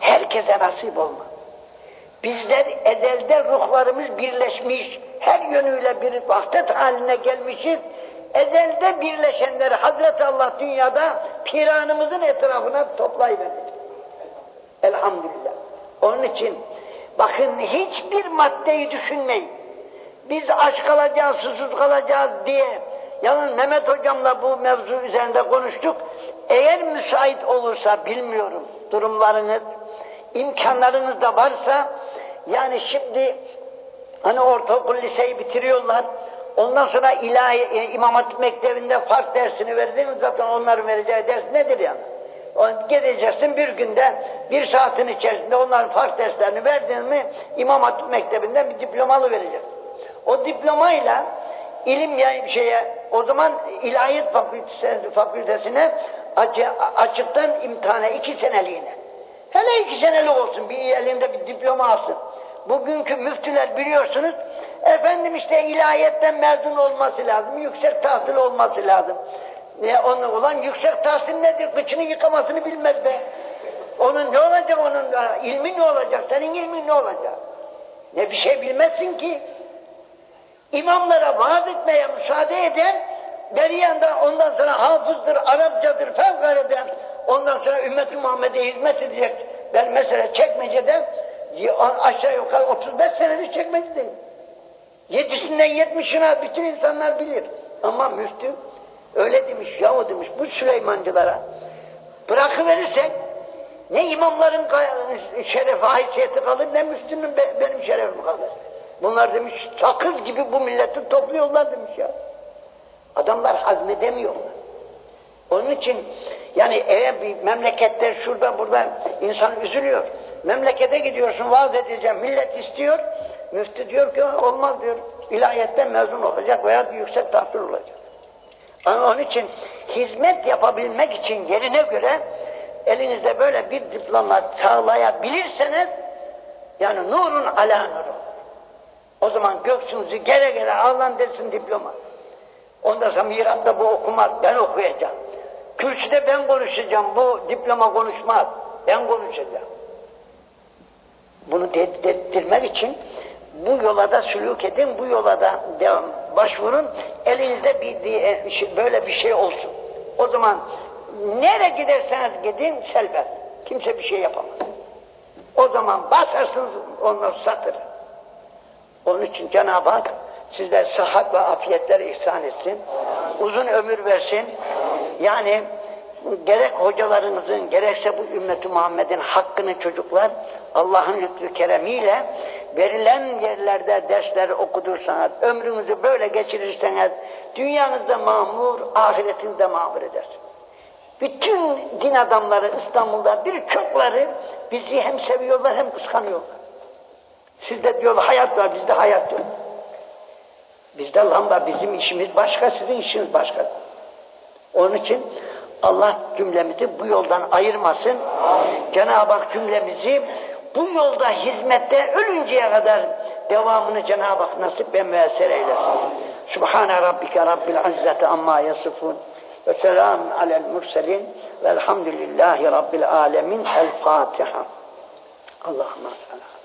herkese nasip olmaz. Bizler ezelde ruhlarımız birleşmiş, her yönüyle bir vahdet haline gelmişiz. Ezelde birleşenleri Hazreti Allah dünyada piranımızın etrafına toplayıverdi. Elhamdülillah. Onun için bakın hiçbir maddeyi düşünmeyin. Biz aç kalacağız, susuz kalacağız diye yalnız Mehmet hocamla bu mevzu üzerinde konuştuk. Eğer müsait olursa bilmiyorum durumlarınız, imkanlarınız da varsa yani şimdi hani ortaokul liseyi bitiriyorlar. Ondan sonra ilahi e, İmam Hatip Mektebi'nde fark dersini verdiniz zaten onların vereceği ders nedir yani? Gideceksin bir günde bir saatin içerisinde onların fark derslerini verdin mi İmam Hatip Mektebi'nden bir diplomalı vereceksin. O diplomayla ilim ya şeye o zaman ilahiyat fakültesine, fakültesine açı- açıktan imtihana iki seneliğine. Hele iki senelik olsun bir elinde bir diploma alsın. Bugünkü müftüler biliyorsunuz efendim işte ilahiyetten mezun olması lazım, yüksek tahsil olması lazım. Ne onu olan yüksek tahsil nedir? Kıçını yıkamasını bilmez be. Onun ne olacak onun da? İlmi ne olacak? Senin ilmin ne olacak? Ne bir şey bilmezsin ki. İmamlara vaaz etmeye müsaade eden, beri yandan ondan sonra hafızdır, Arapçadır, fevkalade, ondan sonra ümmet-i Muhammed'e hizmet edecek. Ben mesela çekmecede aşağı yukarı 35 senedir çekmecedeyim. Yedisinden yetmişine bütün insanlar bilir. Ama müftü öyle demiş, yahu demiş bu Süleymancılara bırakıverirsek ne imamların şerefi, haysiyeti kalır ne müftünün be- benim şerefim kalır. Bunlar demiş sakız gibi bu milleti topluyorlar demiş ya. Adamlar hazmedemiyorlar. Onun için yani eğer bir memlekette şurada burada insan üzülüyor. Memlekete gidiyorsun vaaz edeceğim millet istiyor. Müftü diyor ki olmaz diyor. İlahiyetten mezun olacak veya yüksek tahsil olacak. Ama onun için hizmet yapabilmek için yerine göre elinizde böyle bir diploma sağlayabilirseniz yani nurun ala nurun. O zaman göksünüzü gere gere Allah'ın desin diploma. Ondan sonra mihrapta bu okumaz, ben okuyacağım. Kürsüde ben konuşacağım, bu diploma konuşmaz, ben konuşacağım. Bunu tehdit için bu yola da sülük edin, bu yola da devam, başvurun, elinizde bir, bir- şey- böyle bir şey olsun. O zaman nereye giderseniz gidin selbest, kimse bir şey yapamaz. O zaman basarsınız onları satır. Onun için Cenab-ı Hak sizler sıhhat ve afiyetler ihsan etsin. Uzun ömür versin. Yani gerek hocalarınızın gerekse bu ümmeti Muhammed'in hakkını çocuklar Allah'ın lütfü keremiyle verilen yerlerde dersleri okudursanız, ömrünüzü böyle geçirirseniz dünyanızda mamur, ahiretinizde mamur edersiniz. Bütün din adamları İstanbul'da birçokları bizi hem seviyorlar hem kıskanıyorlar. Sizde diyorlar hayat var, bizde hayat yok. Bizde lamba, bizim işimiz başka, sizin işiniz başka. Onun için Allah cümlemizi bu yoldan ayırmasın. Cenab-ı Hak cümlemizi bu yolda hizmette ölünceye kadar devamını Cenab-ı Hak nasip ve müessir eylesin. Subhane rabbike rabbil izzeti amma yasifun ve selamun alel murselin velhamdülillahi rabbil alemin. El Fatiha. Allahümme sallallahu